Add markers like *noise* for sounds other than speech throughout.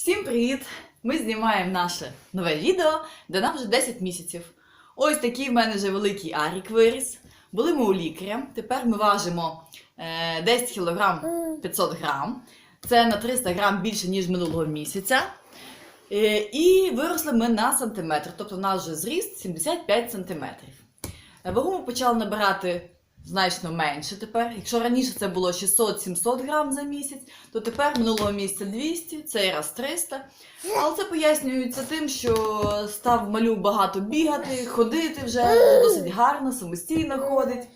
Всім привіт! Ми знімаємо наше нове відео, де нам вже 10 місяців. Ось такий в мене вже великий арік виріс. Були ми у лікаря. Тепер ми важимо е, 10 кг 500 грам. Це на 300 грам більше, ніж минулого місяця. Е, і виросли ми на сантиметр. Тобто в нас вже зріст 75 сантиметрів. Е, Вагу ми почали набирати значно менше тепер. Якщо раніше це було 600-700 грам за місяць, то тепер минулого місяця 200, цей раз 300. Але це пояснюється тим, що став малюк багато бігати, ходити вже досить гарно, самостійно ходить.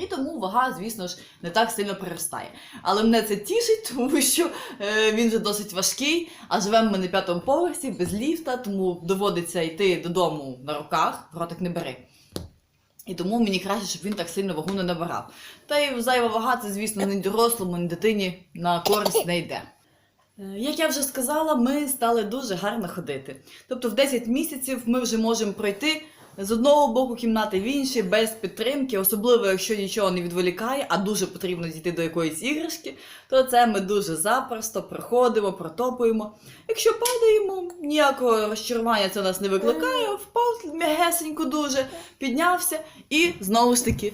І тому вага, звісно ж, не так сильно приростає. Але мене це тішить, *laughs* тому що е, він вже досить важкий, а живемо ми на п'ятому поверсі без ліфта, тому доводиться йти додому на руках, ротик не бери. І тому мені краще, щоб він так сильно вагу не набирав. Та й зайва вага, це, звісно, ні дорослому, ні дитині на користь не йде. Е, Як я вже сказала, ми стали дуже гарно ходити. Тобто в 10 місяців ми вже можемо пройти з одного боку кімнати в інший без підтримки, особливо якщо нічого не відволікає, а дуже потрібно дійти до якоїсь іграшки, то це ми дуже запросто проходимо, протопуємо. Якщо падаємо, ніякого розчарування це нас не викликає, впав м'ягесенько дуже, піднявся і знову ж таки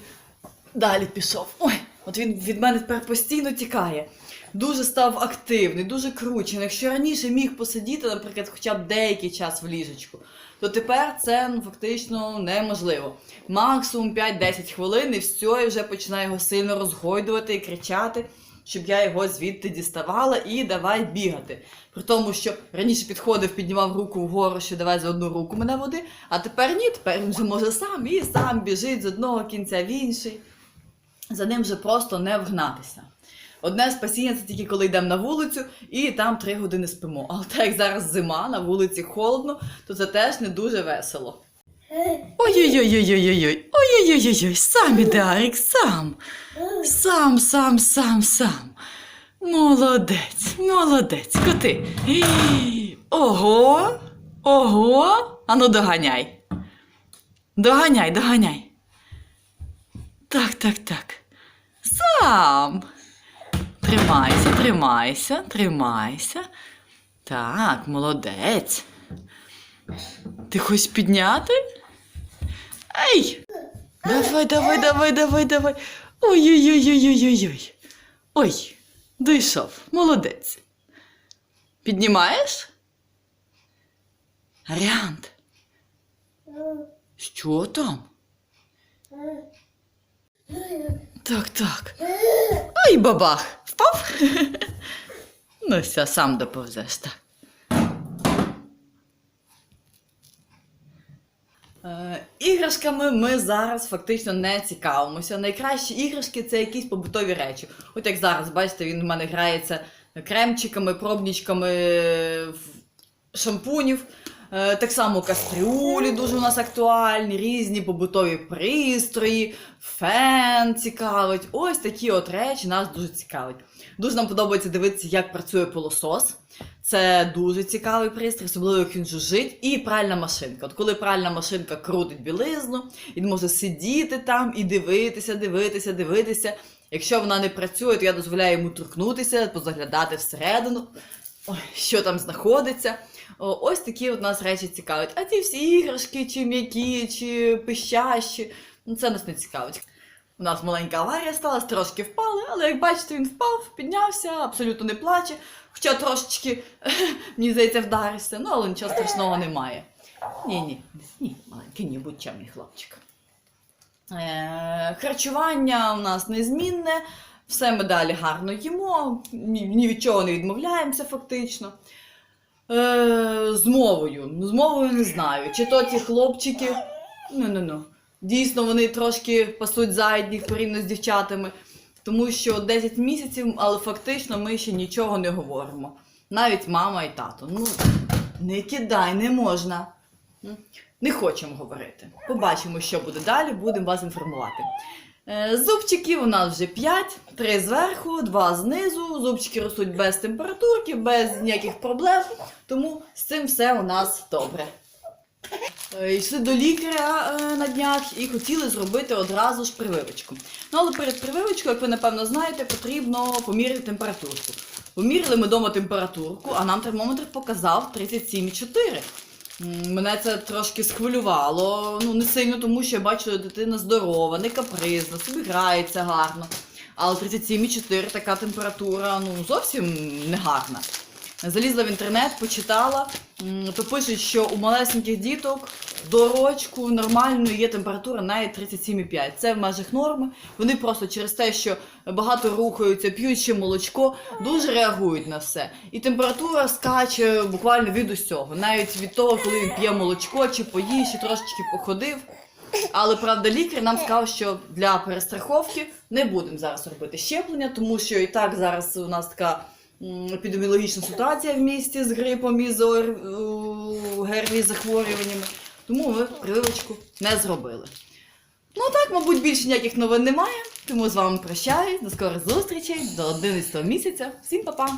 далі пішов. Ой, от він від мене тепер постійно тікає. Дуже став активний, дуже кручений. Якщо раніше міг посидіти, наприклад, хоча б деякий час в ліжечку, то тепер це ну, фактично неможливо. Максимум 5-10 хвилин і все, і вже починає його сильно розгойдувати і кричати, щоб я його звідти діставала і давай бігати. При тому, що раніше підходив, піднімав руку вгору, що давай за одну руку мене води, а тепер ні, тепер він вже може сам і сам біжить з одного кінця в інший. За ним вже просто не вгнатися. Одне спасіння це тільки коли йдемо на вулицю і там три години спимо. Але так як зараз зима, на вулиці холодно, то це теж не дуже весело. Ой-ой-ой-ой-ой-ой. Ой-ой-ой-ой, сам іде Арік, сам. Сам, сам, сам, сам. Молодець, молодець, коти. Ого, ого. Ану доганяй. Доганяй, доганяй. Так, так, так. Сам. Тримайся, тримайся, тримайся. Так, молодець. Ти хочеш підняти? Ей! Давай, давай, давай, давай, давай. Ой-ой-ой-ой-ой-ой. Ой, дійшов, молодець. Піднімаєш? Гаріант. Що там? Так, так. Ай, бабах! Впав? *laughs* ну, все, сам доповзеш, так. Е, Іграшками ми зараз фактично не цікавимося. Найкращі іграшки це якісь побутові речі. От як зараз, бачите, він у мене грається кремчиками, пробничками в- шампунів. Е, Так само кастрюлі дуже у нас актуальні, різні побутові пристрої, фен цікавить. Ось такі от речі нас дуже цікавить. Дуже нам подобається дивитися, як працює пилосос. Це дуже цікавий пристрій, особливо як він жужжить. І пральна машинка. От коли пральна машинка крутить білизну, він може сидіти там і дивитися, дивитися, дивитися. Якщо вона не працює, то я дозволяю йому торкнутися, позаглядати всередину, що там знаходиться. Ось такі от нас речі цікавить. А ті всі іграшки, чи м'які, чи пищащі, ну це нас не цікавить. У нас маленька аварія сталася, трошки впали, але як бачите, він впав, піднявся, абсолютно не плаче. Хоча трошечки, *laughs* мені здається, вдарився, ну але нічого страшного немає. Ні, ні, ні, маленький, ні, будь чемний хлопчик. Е, харчування у нас незмінне, все ми далі гарно їмо, ні, від чого не відмовляємося фактично. Е, з мовою. З мовою не знаю. Чи то ті хлопчики. Ну, ну, ну. Дійсно, вони трошки пасуть задніх порівняно з дівчатами, тому що 10 місяців, але фактично ми ще нічого не говоримо. Навіть мама і тато. Ну, не кидай, не можна. Не хочемо говорити. Побачимо, що буде далі, будемо вас інформувати. Е, Зубчиків у нас вже 5, 3 зверху, 2 знизу. Зубчики ростуть без температурки, без ніяких проблем, тому з цим все у нас добре. Е, Йшли до лікаря е, на днях і хотіли зробити одразу ж прививочку. Ну але перед прививочкою, як ви напевно знаєте, потрібно поміряти температурку. Поміряли ми вдома температурку, а нам термометр показав 37,4. Мене це трошки схвилювало. Ну, не сильно, тому що я бачу, дитина здорова, не капризна, собі грається гарно. Але 37,4 така температура ну, зовсім не гарна. Залізла в інтернет, почитала, то пишуть, що у малесеньких діток до рочку нормальною є температура навіть 37,5. Це в межах норми. Вони просто через те, що багато рухаються, п'ють ще молочко, дуже реагують на все. І температура скаче буквально від усього, навіть від того, коли він п'є молочко, чи поїсть, чи трошечки походив. Але правда, лікар нам сказав, що для перестраховки не будемо зараз робити щеплення, тому що і так зараз у нас така епідеміологічна ситуація в місті з грипом і з ОР- у, ГРВІ захворюваннями. Тому ми прививочку не зробили. Ну так, мабуть, більше ніяких новин немає. Тому з вами прощаюсь. До скорих зустрічей, до 11 місяця. Всім па-па!